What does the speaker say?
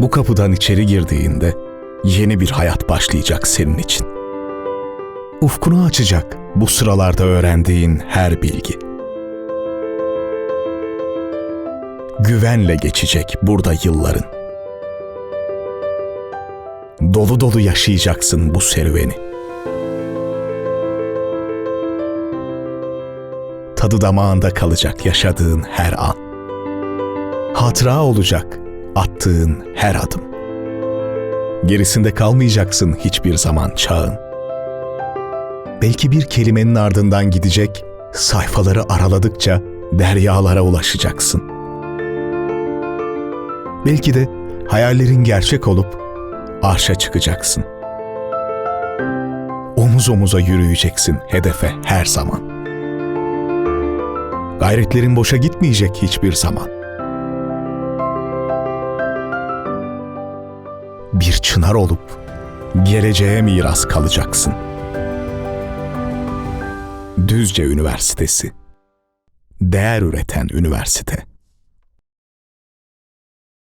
Bu kapıdan içeri girdiğinde yeni bir hayat başlayacak senin için. Ufkunu açacak bu sıralarda öğrendiğin her bilgi. Güvenle geçecek burada yılların. Dolu dolu yaşayacaksın bu serüveni. Tadı damağında kalacak yaşadığın her an. Hatıra olacak attığın her adım. Gerisinde kalmayacaksın hiçbir zaman çağın. Belki bir kelimenin ardından gidecek, sayfaları araladıkça deryalara ulaşacaksın. Belki de hayallerin gerçek olup arşa çıkacaksın. Omuz omuza yürüyeceksin hedefe her zaman. Gayretlerin boşa gitmeyecek hiçbir zaman. Bir çınar olup geleceğe miras kalacaksın. Düzce Üniversitesi Değer üreten üniversite.